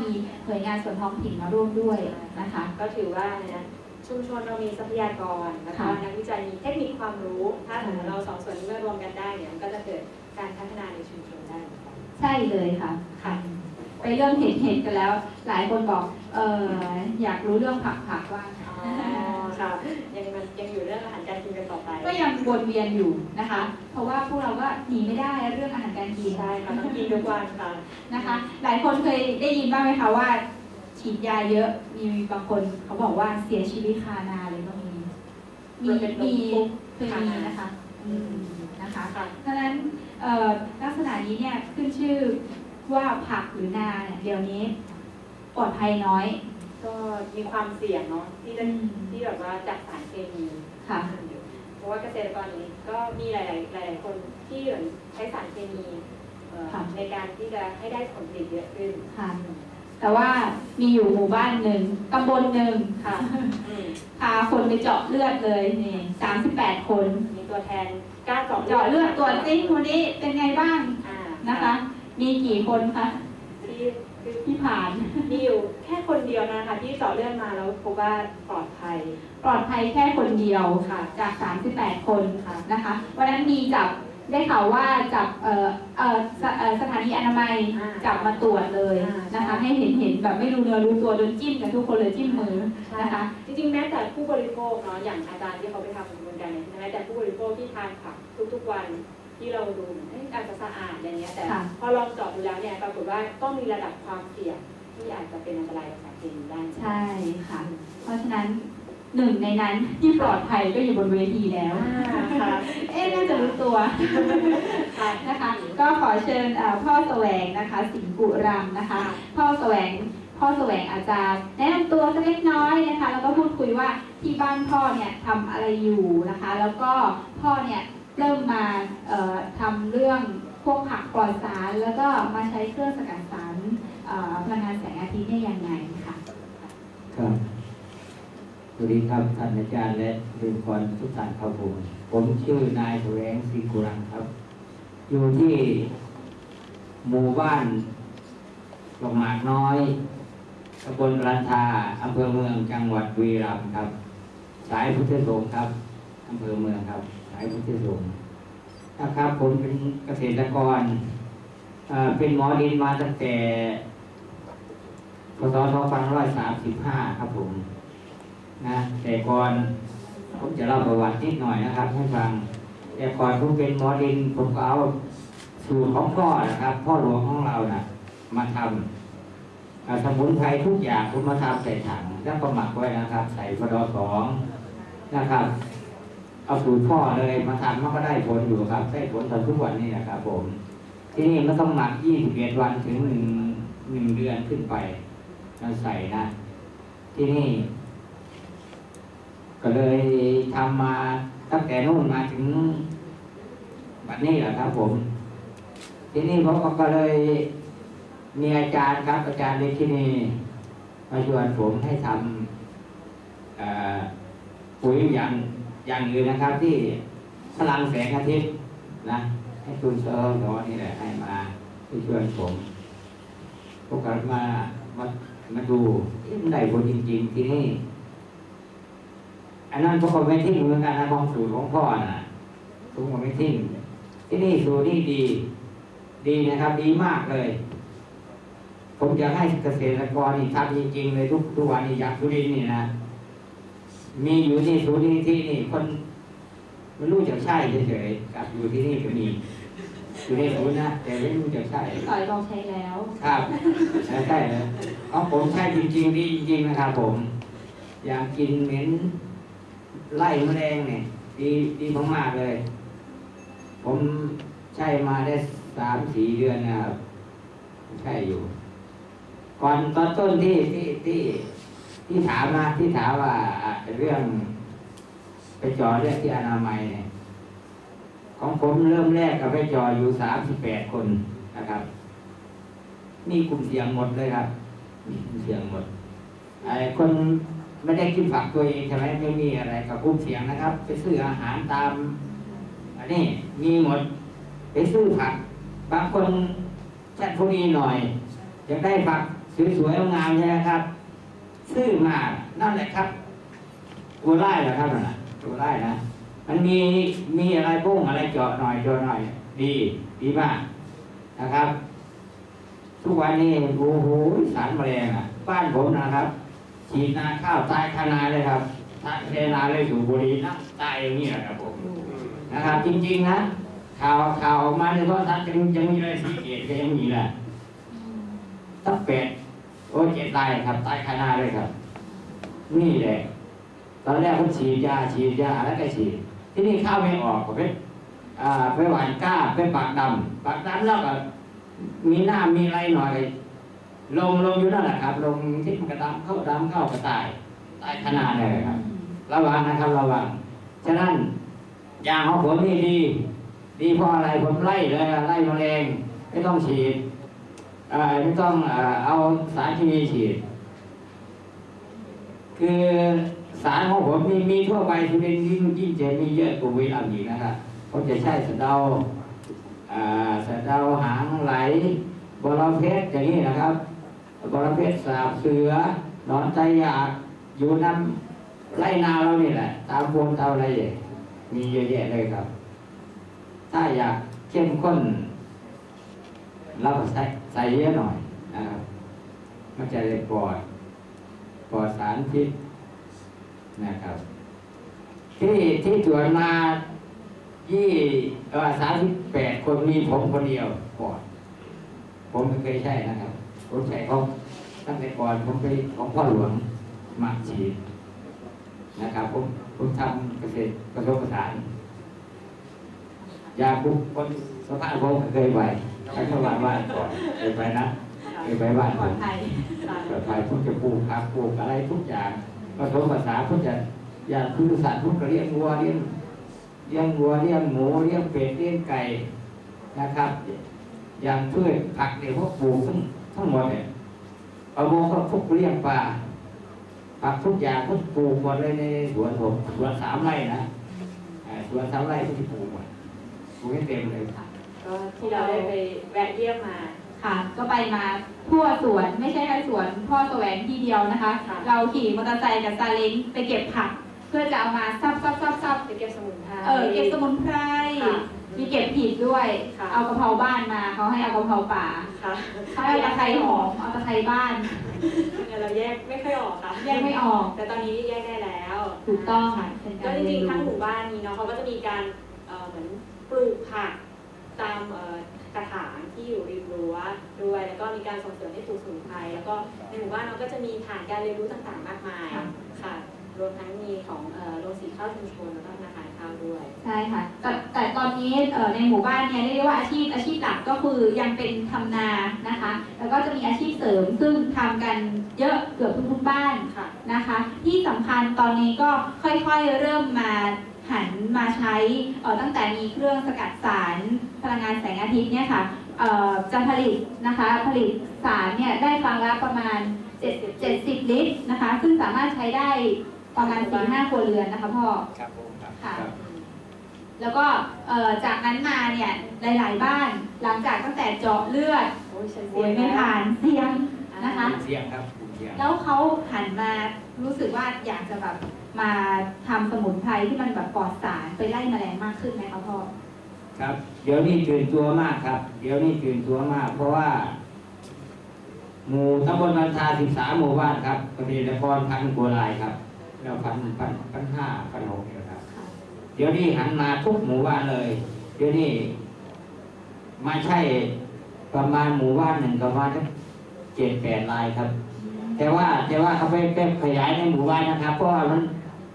มีหน่วยงานส่วนท้องถิ่นมาร่วมด้วยนะคะ ก็ถือว่านะชุมชนเรามีทรัพยากรแล้วก็ค่ะนักวิจัยมีเทคนิคความรู้ ถ้าสมมติเราสองส่วนนี้มารวมกันได้เนี่ยมันก็จะเกิดการพัฒนาในชุมชนได้เหมือนกันใช่เลยค่ะค่ะไปเริ่มเห็นเห็นกันแล้ว หลายคนบอกเอออยากรู้เรื่องผักผักว่างอ๋อค่ะ ยังมันยังอยู่เรื่องอาหารการกินกันต่อไป ก็ยังวนเวียนอยู่นะคะ เพราะว่าพวกเราก็หนีไม่ได้เรื่องอาหารการกินใช่ค่ะต้องกินทุกวันค่ะนะคะ หลายคนเคยได้ยินบ้างไหมคะว่าฉีดยาเยอะมีบางคนเขาบอกว่าเสียชีวิตคานาเลยก็มีมีมันเป็นลมมีฟุบเคยมีนะคะอืมนะคะค่ะดังนั้นเอ่อลักษณะนี้เนี่ยขึ้นชื่อว่าผักหรือนาเนี่ยเดี๋ยวนี้ปลอดภัยน้อย ก็มีความเสี่ยงเนาะที่จะอืมที่แบบว่าจากสารเคมีค่ะเพราะว่าเกษตรกรนี้ก็มีหลายๆหลายๆคนที่ใช้สารเคมีเอ่อค่ะในการที่จะให้ได้ผลผลิตเยอะขึ้นค่ะแต่ว่ามีอยู่หมู่บ้านหนึ่งตำบลหนึ่งค่ะอืมพาคนไปเจาะเลือดเลยนี่สามสิบแปดคนมีตัวแทนกล้าเจาะเจาะเลือดตรวจซิคนนี้เป็นไงบ้างอ่านะคะ มีกี่คนคะที่ คือที่ผ่านมีอยู่แค่คนเดียวนะคะที่เจาะเลือดมาแล้วพบว่าปลอดภัย ปลอดภัยแค่คนเดียวค่ะ จาก 38 คนค่ะนะคะวันนั้นมีจับได้ข่าวว่าจับเอ่อเอ่อสเอ่อสถานีอนามัยอ่าจับมาตรวจเลยอ่านะคะใช่ให้เห็นเห็นแบบไม่รู้เนื้อรู้ตัวโดนจิ้มกันทุกคนเลยจิ้มมือใช่นะคะจริงๆแม้แต่ผู้บริโภคเนาะอย่างอาจารย์ที่เขาไปทำกระบวนการเนี่ยแม้แต่ผู้บริโภคที่ทานผักทุกๆวัน ที่เราดูเหมือนเอ้ยอาจจะสะอาดอย่างเงี้ยแต่ค่ะพอลองเจาะดูแล้วเนี่ยปรากฏว่าก็มีระดับความเสี่ยงที่อาจจะเป็นอันตรายกับสารเคมีได้ใช่ค่ะ เพราะฉะนั้นหนึ่งในนั้นที่ปลอดภัยก็อยู่บนเวทีแล้วอ่าค่ะเอ๊ะน่าจะรู้ตัวค่ะนะคะ ก็ขอเชิญเอ่อพ่อแสวงนะคะ สิงห์กุรังนะคะ พ่อแสวงพ่อแสวงอาจจะแนะนำตัวสักเล็กน้อยนะคะ แล้วก็พูดคุยว่าที่บ้านพ่อเนี่ยทำอะไรอยู่นะคะ แล้วก็พ่อเนี่ย เริ่มมาเอ่อทำเรื่องพวกผักปล่อดสาร แล้วก็มาใช้เครื่องสกัดสารพลังงานแสงอาทิตย์เนี่ยยังไงค่ะครับสวัสดีครับท่านอาจารย์และบุคคลทุกท่านครับผมผมชื่อนายแสวงศรีกุรังครับ อยู่ที่หมู่บ้านหลงหมากน้อยตำบลรันทาอำเภอเมืองจังหวัดบุรีรัมครับ สายพุทธสงฆ์ครับอำเภอเมืองครับ สายพุทธสงนะครับผมเป็นเกษตรกรเป็นหมอดินมาตั้งแต่พศ2535 ครับผมนะแต่ก่อนผมจะเล่าประวัตินิดหน่อยนะครับ ให้ฟัง แต่ก่อนผมเป็นหมอดิน ผมก็เอาสูตรของพ่อนะครับ พ่อหลวงของเรานะ่ะ มาทำสมุนไพรทุกอย่างผมมาทำใส่ถัง แล้วก็หมักไว้นะครับ ใส่พดสองนะครับ เอาสูตรพ่อเลยมาทำมันก็ได้ผลอยู่ครับได้ผลตอนทุกวันนี้นะครับผม ที่นี่มันต้องหมัก21วันถึงหนึ่งหนึ่งเดือนขึ้นไปเราใส่นะ ที่นี่ ก็เลยทำมาตั้งแต่นู่นมาถึงบัดนี้แหละครับ ผม ที่นี่ผมก็เลยมีอาจารย์ครับ อาจารย์เลที่นี่มาชวนผมให้ทำปุ๋ยอย่าง อย่างอื่นนะครับที่พลังแสงอาทิตย์นะ ให้คุณเซอร์หนอนี่แหละให้มาที่ช่วนผมพวกเรามามามาดูเอ๊ะมันได้ผลจริง ๆ ที่นี่อันนั้นพวกเราไม่ทิ้งเหมือนกันนะของสูตรของพ่อน่ะทุกคนไม่ทิ้งที่นี่สูตรนี่ดี ดีนะครับ ดีมากเลย ผมจะให้เกษตรกรนี่ทำจริงๆเลยทุกทุกวันนี้อยากสุรินนี่นะ มีอยู่ที่ศูนย์นี้ที่นี่คนไม่รู้จะใช่เฉยๆกับอยู่ที่นี่ก็มีอยู่ในศูนย์นะแต่ไม่รู้จะใช่ต่อยลองใช้แล้วครับใช่ใช่เลยเอาผมใช่จริงๆดีจริงๆนะครับผม อยากกินเหม็นไล่แมลงเนี่ยดีดีมากๆเลย ผมใช่มาได้สามสี่เดือนนะครับใช่อยู่ ก่อนตอนต้นที่ที่ที่ ที่ถามนะที่ถามว่าเรื่องไปจอเรื่องที่อนามัยเนี่ยของผมเริ่มแรกกับไปจออยู่สามสิบแปดคนนะครับมีกลุ่มเสี่ยงหมดเลยครับมีกลุ่มเสี่ยงหมดไอ้คนไม่ได้กินผักตัวเองใช่ไหมไม่มีอะไรกับกลุ่มเสี่ยงนะครับ ไปซื้ออาหารตามอันนี้มีหมด ไปซื้อผัก บางคนแค่พวกนี้หน่อยอยากได้ผักสวยๆงามใช่ไหมครับ ซื่อมากนั่นแหละครับตัวไล่เหรอครับนั่นน่ะตัวไล่นะมันมีมีอะไรบุ้งอะไรเจาะหน่อยเจาะหน่อย ดีดีมากนะครับ ทุกวันนี้โอ้โหสารแมลงอะ บ้านผมนะครับฉีดนาข้าวตายคานาเลยครับตายเทนาเลยสู่บุรีนะตายอย่างนี้แหละครับผมนะครับ จริงๆนะข่าวข่าวออกมาในโทรทัศน์ยังยังมีเลยสีเกตก็ยังมีแหละตั้งเป็ด โอ้ยเจ็ดตายครับตายคานาเลยครับ นี่แหละตอนแรกผมฉีดยาฉีดยาแล้วก็ฉีดที่นี่ข้าวไม่ออกก็ไปอ่าไปหวานก้าไปปากดำปากดำแล้วก็มีหน้ามีอะไรหน่อย ลงลงอยู่นั่นแหละครับ ลงที่มันกระดำเข้าดำเข้ากระตายตายขนาดเลยครับ ระวังนะครับระวังฉะนั้นยาของผมนี่ดี ดีเพราะอะไรผมไล่เลยไล่แมลงไม่ต้องฉีด เอ่ต้องเอาสารเคมีฉีด คือสารของผมมีมีทั่วไปที่เป็นยิ่งยิ่งจะมีเยอะกว่าวีรัมอีนะครับผมจะใช้สะเดาอ่าสะเดาหางไหลบอระเพ็ดอย่างนี้นะครับบอระเพ็ดสาบเสือนอนใจอยากอยู่น้ำไรนาเรานี่แหละ ตามพวงตามอะไรอย่างมีเยอะแยะเลยครับ ถ้าอยากเข้มข้น เราก็ใส่ใส่เยอะหน่อยนะครับมันจะได้ปลอดปลอดสารพิษนะครับ ที่ที่ตรวจมายี่สามสิบแปดคนมีผมคนเดียวปลอดผมไม่เคยใช่นะครับผมใช้ของตั้งแต่ก่อนผมไปของพ่อหลวงมาฉีดนะครับ ผมผมทำเกษตรผสมผสานยาปุ๊บคนสภาพผมเคยไป ไปเข้าบ้านบ้านก่อนเคยไปนะเคยไปบ้านปผลอมดภัยปลอดภัยพุทจะปลูกผักปลูกอะไรทุกอย่างผสมภาษานพุทจะอย่างคือสัตว์พุทธก็เลี้ยงวัวเลี้ยงเลี้ยงวัวเลี้ยงหมูเลี้ยงเป็ดเลี้ยงไก่นะครับ อย่างพืชผักเนี่ยพวกปลูกทั้งทั้งหมดเนี่ยประมงก็พวกเลี้ยงปลาผักทุกอย่างพวกปลูกหมดเลยในสวนผมสวนสามไร่นะอ่าสวนสามไร่ที่ปลูกหมดปลูกให้เต็มเลย ก็ที่เราได้ไปแวะเยี่ยมมา ค่ะ ก็ไปมาทั่วสวนไม่ใช่แค่สวนพ่อแสวงที่เดียวนะคะ ค่ะ เราขี่มอเตอร์ไซค์กับซาเล้งไปเก็บผัก เพื่อจะเอามาซับซับซับซับไปเก็บสมุนไพร เออเก็บสมุนไพรค่ะมีเก็บผิดด้วย ค่ะ เอากะเพราบ้านมาเขาให้เอากะเพราป่าค่ะเขาให้เอาตะไคร้หอมเอาตะไคร้บ้านงั้นเราแยกไม่ค่อยออกค่ะแยกไม่ออกแต่ตอนนี้แยกได้แล้วถูกต้องค่ะเป็นก็การจเรีริยงนๆทั้งหรู้มู่บ้านนี้เนาะเขาก็จะมีการเอ่อเหมือนปลูกผัก ตามเอ่อกระถางที่อยู่ริมรั้วด้วย แล้วก็มีการส่งเสริมให้ปลูกสมุนไพรแล้วก็ในหมู่บ้านเราก็จะมีฐานการเรียนรู้ต่างๆ มากมายค่ะรวมทั้งมีของเอ่อโรงสีข้าวชุมชนแล้วก็ธนาคารข้าวด้วยใช่ค่ะแต่แต่ตอนนี้เอ่อในหมู่บ้านเนี่ยเรียกได้ว่าอาชีพอาชีพหลักก็คือยังเป็นทำนานะคะ แล้วก็จะมีอาชีพเสริมซึ่งทำกันเยอะเกือบทุกๆบ้านค่ะนะคะ ที่สำคัญตอนนี้ก็ค่อยๆเริ่มมา หันมาใช้เอ่อตั้งแต่มีเครื่องสกัดสารพลังงานแสงอาทิตย์เนี่ยค่ะเอ่อจะผลิตนะคะผลิตสารเนี่ยได้ครั้งละประมาณ7 70ลิตรนะคะ ซึ่งสามารถใช้ได้ประมาณ4-5ครัวเรือนนะคะพ่อครับผมครับค่ะครับแล้วก็เอ่อจากนั้นมาเนี่ยหลาย ๆ บ้านหลังจากตั้งแต่เจาะเลือดโอ้ยฉันโอยไม่ผ่านเสียงนะคะเสียงครับเสียง แล้วเขาหันมารู้สึกว่าอยากจะแบบมาทำสมุนไพรที่มันแบบปลอดสารไปไล่แมลงมากขึ้นไหมคะพ่อครับเดี๋ยวนี้ตื่นตัวมากครับ เดี๋ยวนี้ตื่นตัวมาก เพราะว่า หมู่ตำบลนันทาสิบสามหมู่บ้านครับเกษตรกรพันกว่ารายครับแล้วพันพันพันห้าพันหกเนี่ยครับ เดี๋ยวนี้หันมาทุกหมู่บ้านเลย เดี๋ยวนี้มาใช่ประมาณหมู่บ้านหนึ่งประมาณสักเจ็ดแปดรายครับ แต่ว่าแต่ว่าเขาไปไปขยายในหมู่บ้านนะครับ เพราะว่ามัน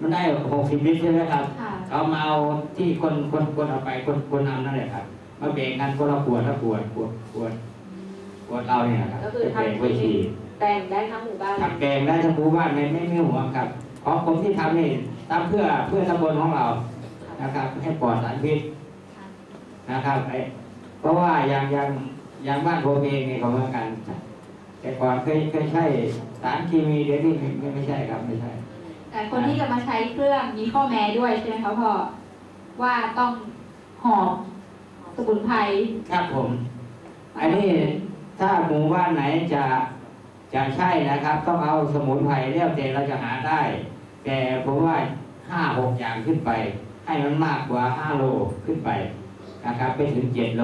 มันได้หกสิบลิตรใช่ไหมครับค่ะเขามาเอาที่คนคนคนเอาไปคนคนนำนั่นแหละครับ มาแบ่งกันคนละขวดละขวดขวดขวดขวดเราเนี่ยนะครับก็คือจะแบ่งทำไว้ฉีดแต่งได้ทั้งหมู่บ้านทำแกงได้ทั้งหมู่บ้านไม่ไม่ไม่ห่วงครับของผมที่ทำนี่ทำเพื่อเพื่อตำบลของเรานะครับ ให้ปลอดสารพิษนะครับไอ้เพราะว่าอย่างอย่างอย่างบ้านผมเองเนี่ยเขาเหมือนกัน แต่ก่อนเคยเคยใช้สารเคมีเดี๋ยวนี้ไม่ไม่ไม่ใช่ครับไม่ใช่ แต่คนที่จะมาใช้เครื่องมีข้อแม้ด้วยใช่ไหมคะพ่อว่าต้องหอมสมุนไพรครับผม อันนี้ถ้าหมู่บ้านไหนจะจะใช่นะครับ ต้องเอาสมุนไพรเรียบเตเราจะหาได้ แต่ผมว่าห้าหกอย่างขึ้นไป ให้มันมากกว่าห้าโลขึ้นไปนะครับ ไปถึงเจ็ดโล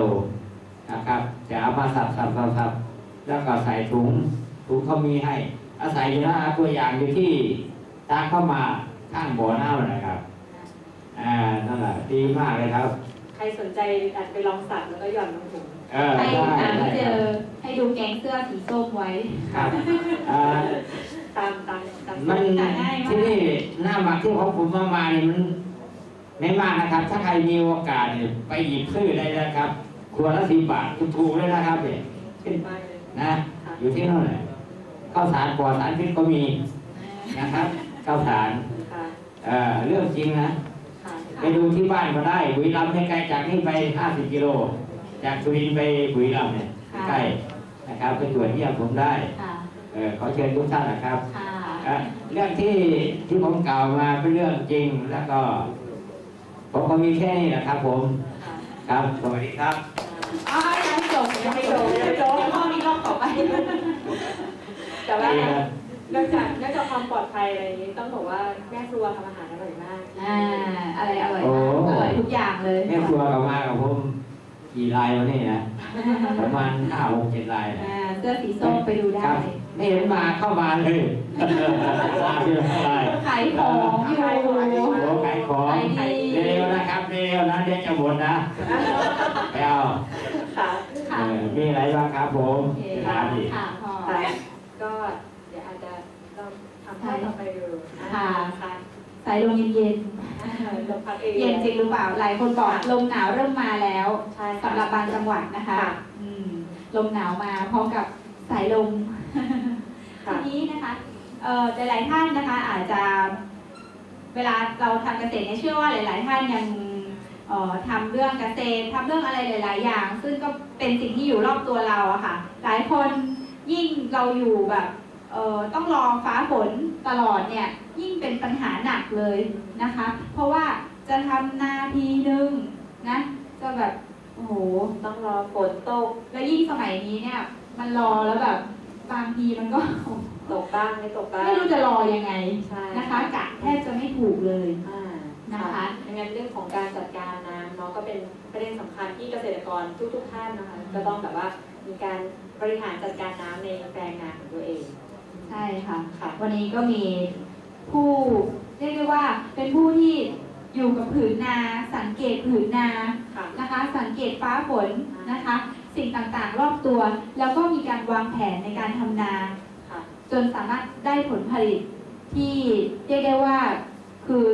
นะครับ จะเอามาสับสับสับสับ แล้วก็ใส่ถุงถุงเขามีให้ อาศัยอยู่นะตัวอย่างอยู่ที่ทางเข้ามาข้างบ่อน้ำนะครับอ่านั่นแหละดีมากเลยครับ ใครสนใจอาจไปลองสับแล้วก็หย่อนลงถุงเออให้ได้หาไม่ได้เจครัอบให้ดูแก๊งเสื้อสีส้มไว้ ครับอ่าตามตามตามมันหาง่ายมากที่นี่หน้าหมักที่ของผมมามาเนี่ยมันไม่มากนะครับ ถ้าใครมีโอกาสเนี่ยไปหยิบซื้อได้นะครับครัวละสิบบาทถูกๆเลยนะครับเนี่ยขึ้นมากเลย นะ อยู่ที่นั่นแหละข้าวสารปลอดสารพิษก็มีนะครับข้าวสารค่ะเอ่อเรื่องจริงนะค่ะไปดูที่บ้านก็ได้บุรีรัมย์ไม่ไกลจากนี่ไป 50 กิโล จากสุรินทร์ไปบุรีรัมย์เนี่ยค่ะใกล้นะครับไปตรวจเยี่ยมผมได้ค่ะเออขอเชิญทุกท่านนะครับค่ะเอ่อเรื่องที่ที่ผมกล่าวมาเป็นเรื่องจริงแล้วก็ ผมก็มีแค่นี้แหละครับผมค่ะครับ สวัสดีครับ อ๋อยังไม่จบยังไม่จบ แต่ว่าเนื่องจากเนื่องจากความปลอดภัยอะไรอย่างนี้ต้องบอกว่าแม่ครัวทำอาหารอร่อยมากอ่าอะไรอร่อยโอ้มากอร่อยทุกอย่างเลยแม่ครัวกลับมากับผมกี่ลายวันนี้นะประมาณห้าหกเจ็ดลายนะอ่าเสื้อสีส้มไปดูคได้รับไม่เห็นมาเข้ามาเลยมาที่ไรขายของอยู่ขายของโอ้ขายของขายดีเร็วนะครับเร็วนะเดี๋ยวจะหมดนะไปเอา ค่ะค่ะเออมีอะไรบ้างครับผมโอเคถามดิค่ะพอค่ะก็เดี๋ยวอาจจะลองทำให้ต่อไปดูค่ะค่ะสายลมเย็นลงพักเอๆเย็นจริงหรือเปล่า หลายคนบอกลมหนาวเริ่มมาแล้วใช่สำหรับบางจังหวัดนะคะค่ะอืมลมหนาวมาพร้อมกับสายลมค่ะทีนี้นะคะเอ่อหลายๆท่านนะคะอาจจะ เวลาเราทำเกษตรเนี่ยเชื่อว่าหลาย ๆ ท่านยังเอ่อ ทำเรื่องเกษตรทำเรื่องอะไรหลาย ๆ อย่าง ซึ่งก็เป็นสิ่งที่อยู่รอบตัวเราอะค่ะ หลายคนยิ่งเราอยู่แบบเอ่อต้องรอฟ้าฝนตลอดเนี่ยยิ่งเป็นปัญหาหนักเลยนะคะ เพราะว่าจะทำนาทีหนึ่งนะจะแบบโอ้โหต้องรอฝนตก แล้วยิ่งสมัยนี้เนี่ย มันรอแล้วแบบบางทีมันก็ตกบ้างไม่ตกบ้างไม่รู้จะรอยังไงใช่นะคะกะแทบจะไม่ถูกเลยอ่า นะคะดังนั้นเรื่องของการจัดการน้ำเนาะก็เป็นประเด็นสำคัญที่เกษตรกรทุก ๆ ท่านนะคะก็ต้องแบบว่ามีการบริหารจัดการน้ำในแปลงนาของตัวเอง ใช่ค่ะค่ะ วันนี้ก็มีผู้เรียกได้ว่าเป็นผู้ที่อยู่กับผืนนา สังเกตผืนนาค่ะนะคะ สังเกตฟ้าฝนนะคะ สิ่งต่างๆ รอบตัว แล้วก็มีการวางแผนในการทำนาค่ะจนสามารถได้ผลผลิตที่เรียกได้ว่าคือ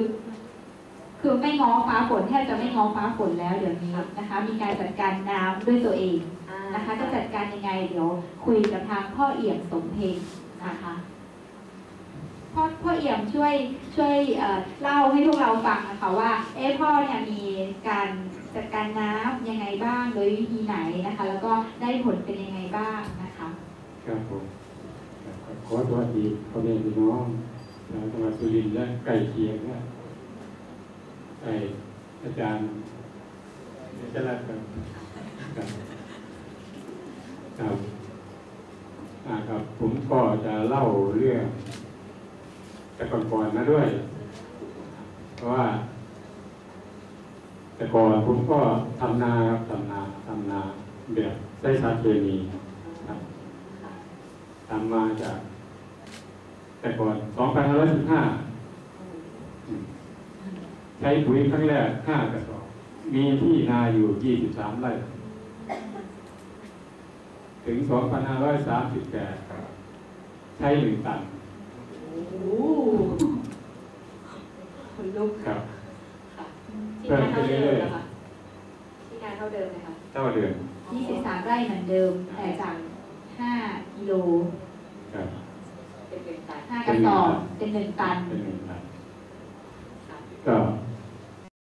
คือไม่ง้อฟ้าฝนแทบจะไม่ง้อฟ้าฝนแล้วเดี๋ยวนี้นะคะ มีการจัดการน้ำด้วยตัวเองอ่านะคะจะจัดการยังไงเดี๋ยวคุยกับทางพ่อเอี่ยมสมเพงนะคะพ่อพ่อเอี่ยมช่วยช่วยเอ่อเล่าให้พวกเราฟังนะคะว่า เอ๊ะพ่อเนี่ยมีการจัดการน้ำยังไงบ้างโดยวิธีไหนนะคะ แล้วก็ได้ผลเป็นยังไงบ้างนะคะครับผมขอสวัสดีพ่อแม่พี่น้องชาวจังหวัดสุรินทร์และใกล้เคียงนะ ไออาจารย์เอกลักษณ์ครับครับครับอ่าครับ ผมก็จะเล่าเรื่องแต่ก่อนๆมาด้วย เพราะว่า แต่ก่อนผมก็ทำนาครับทำนาทำนาแบบใช้สารเคมีครับทำมาจาก แต่ก่อน 2515 ใช้ปุ๋ยครั้งแรก5กระสอบ มีที่นาอยู่23ไร่ ถึง2538ใช้หนึ่งตันโอ้คนลุกครับค่ะที่นาเท่าเดิมนะคะที่นาเท่าเดิมไหมคะเท่าเดือน23ไร่เหมือนเดิม แต่จาก5กิโลครับเป็นเป็นตัน5กระสอบเป็น1ตันเป็นหนึ่งตันค่ะก็